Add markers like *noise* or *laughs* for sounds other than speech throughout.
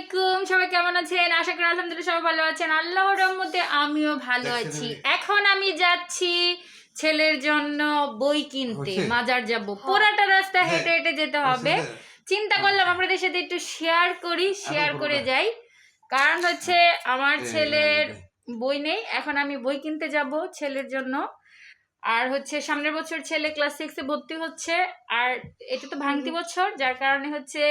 আলাইকুম সবাই কেমন আছেন? আশা করি আলহামদুলিল্লাহ সবাই ভালো আছেন। আল্লাহর রহমতে আমিও ভালো আছি। এখন আমি যাচ্ছি ছেলের জন্য বই কিনতে মাজার যাব। পুরাটা রাস্তা হ্যাঁ। হেঁটে হেঁটে যেতে হবে। চিন্তা করলাম আপনাদের সাথে একটু শেয়ার করি শেয়ার করে যাই। কারণ হচ্ছে আমার ছেলের বই নেই। এখন আমি বই কিনতে যাব ছেলের জন্য। আর হচ্ছে সামনের বছর ছেলে ক্লাস সিক্সে ভর্তি হচ্ছে আর এটা তো ভাঙতি বছর যার কারণে হচ্ছে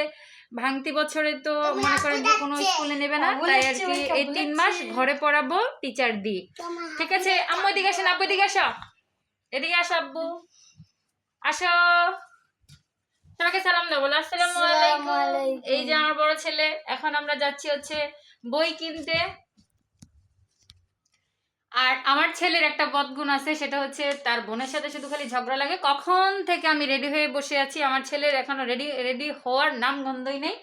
ভাঙতি বছরে তো মনে করেন যে কোনো স্কুলে নেবে না তাই আর কি এই তিন মাস ঘরে পড়াবো টিচার দিয়ে ঠিক আছে আম্মু এদিকে আসেন আব্বু এদিকে আসো। এদিকে আসো আব্বু। আসো। সবাইকে সালাম দেবো আসসালামু আলাইকুম। এই যে আমার বড় ছেলে এখন আমরা যাচ্ছি হচ্ছে বই কিনতে। আর আমার ছেলের একটা বদগুণ আছে, সেটা হচ্ছে তার বোনের সাথে শুধু খালি ঝগড়া লাগে। কখন থেকে আমি রেডি হয়ে বসে আছি, আমার ছেলের এখনও রেডি রেডি হওয়ার নাম গন্ধই নেই।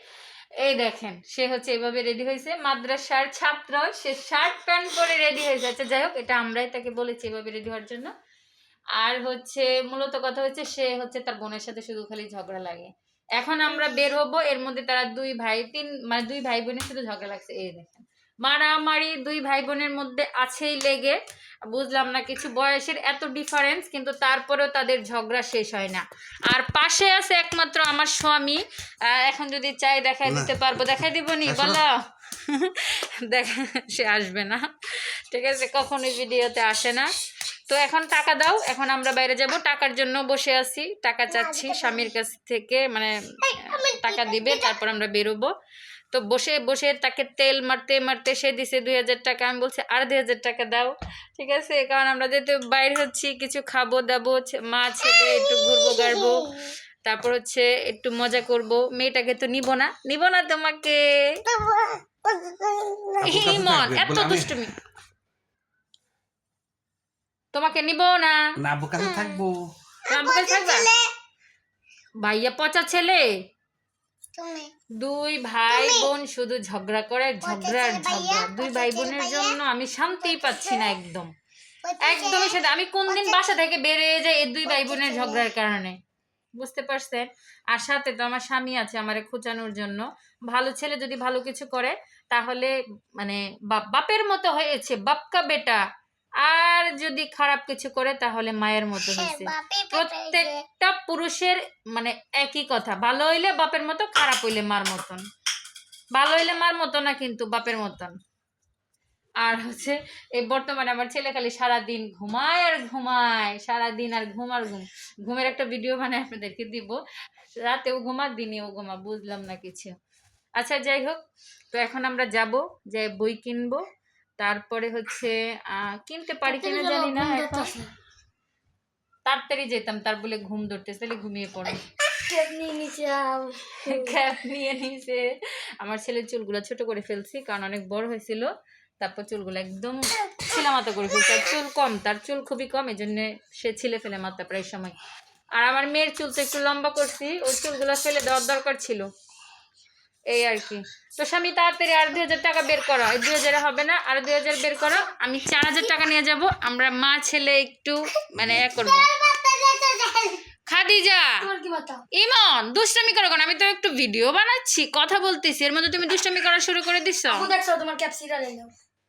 এই দেখেন, সে হচ্ছে এভাবে রেডি হয়েছে। মাদ্রাসার ছাত্র, সে শার্ট প্যান্ট পরে রেডি হয়ে যাচ্ছে। যাই হোক, এটা আমরাই তাকে বলেছি এভাবে রেডি হওয়ার জন্য। আর হচ্ছে মূলত কথা হচ্ছে, সে হচ্ছে তার বোনের সাথে শুধু খালি ঝগড়া লাগে। এখন আমরা বের হব, এর মধ্যে তারা দুই ভাই, তিন মানে দুই ভাই বোনের শুধু ঝগড়া লাগছে। এই দেখেন। মারামারি দুই ভাই বোনের মধ্যে আছেই লেগে। বুঝলাম না কিছু। বয়সের এত ডিফারেন্স কিন্তু তারপরেও তাদের ঝগড়া শেষ হয় না। আর পাশে আছে একমাত্র আমার স্বামী। আহ, এখন যদি চাই দেখাই দিতে পারব। দেখাই দিব নি? বলো। *laughs* দেখা সে আসবে না। ঠিক আছে কখনোই ভিডিওতে আসে না। তো এখন টাকা দাও। এখন আমরা বাইরে যাব। টাকার জন্য বসে আছি। টাকা চাচ্ছি স্বামীর কাছ থেকে মানে টাকা দিবে তারপর আমরা বেরোবো। তো বসে বসে তাকে তেল মারতে মারতে সে দিছে দুই হাজার টাকা। আমি বলছি আর দুই হাজার টাকা দাও। ঠিক আছে? কারণ আমরা যেহেতু বাইরে হচ্ছি কিছু খাব দাবো মা ছেলে একটু ঘুরবো গাড়বো তারপর হচ্ছে একটু মজা করব। মেয়েটাকে তো নিব না। নিব না তোমাকে। ইমন এত দুষ্টুমি। তোমাকে নিব না। না কাছে থাকব? কাছে থাকবা? ভাইয়া পচা ছেলে। দুই ভাই বোন শুধু ঝগড়া করে ঝগড়া আর ঝগড়া। দুই ভাই বোনের জন্য আমি শান্তিই পাচ্ছি না একদম। একদমই সেটা। আমি কোন দিন বাসা থেকে বেরিয়ে যাই এই দুই ভাই বোনের ঝগড়ার কারণে। বুঝতে পারছেন? আর সাথে তো আমার স্বামী আছে আমারে খোঁচানোর জন্য। ভালো ছেলে যদি ভালো কিছু করে তাহলে মানে বাপ- বাপের মতো হয়েছে। বাপকা বেটা। আর যদি খারাপ কিছু করে তাহলে মায়ের মতো হয়েছে। প্রত্যেকটা পুরুষের মানে একই কথা ভালো হইলে বাপের মতো খারাপ হইলে মার মতন। ভালো হইলে মার মতো না কিন্তু বাপের মতন। আর হচ্ছে এই বর্তমানে আমার ছেলে খালি সারাদিন ঘুমায় আর ঘুমায় সারাদিন আর ঘুম আর ঘুম। ঘুমের একটা ভিডিও বানায় আপনাদেরকে দিব। রাতেও ঘুমা দিনেও ঘুমা বুঝলাম না কিছু। আচ্ছা যাই হোক তো এখন আমরা যাব যে বই কিনবো। তারপরে হচ্ছে কিনতে পারি কিনা জানি না এখন। তাড়াতাড়ি যেতাম তার বলে ঘুম ধরতেছে তাহলে ঘুমিয়ে পড়ে। ক্যাপ নিয়ে নিয়েছে আমার ছেলের চুলগুলো ছোট করে ফেলছি কারণ অনেক বড় হয়েছিল। তারপর চুলগুলো একদম ছিলামাতা করে ফেলছি। আর চুল কম তার চুল খুবই কম এই জন্য সে ছিলে ফেলে মাত্রা প্রায় সময়। আর আমার মেয়ের চুল তো একটু লম্বা করছি ওই চুলগুলো ফেলে দেওয়ার দরকার ছিল। এই আর কি। তো স্বামী তাড়াতাড়ি আর দুই হাজার টাকা বের করো। এই দুই হাজারে হবে না আর দুই হাজার বের করো। আমি চার হাজার টাকা নিয়ে যাব আমরা মা ছেলে একটু মানে এ করব। খাদিজা! ইমন দুষ্টামি করো কেন? আমি তো একটু ভিডিও বানাচ্ছি কথা বলতেছি। এর মধ্যে তুমি দুষ্টামি করা শুরু করে তোমার ক্যাপসিটা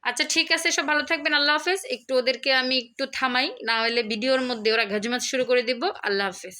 আচ্ছা ঠিক আছে সব ভালো থাকবেন আল্লাহ হাফেজ। একটু ওদেরকে আমি একটু থামাই না হলে ভিডিওর মধ্যে ওরা ঘাজুমাত শুরু করে দিব। আল্লাহ হাফেজ।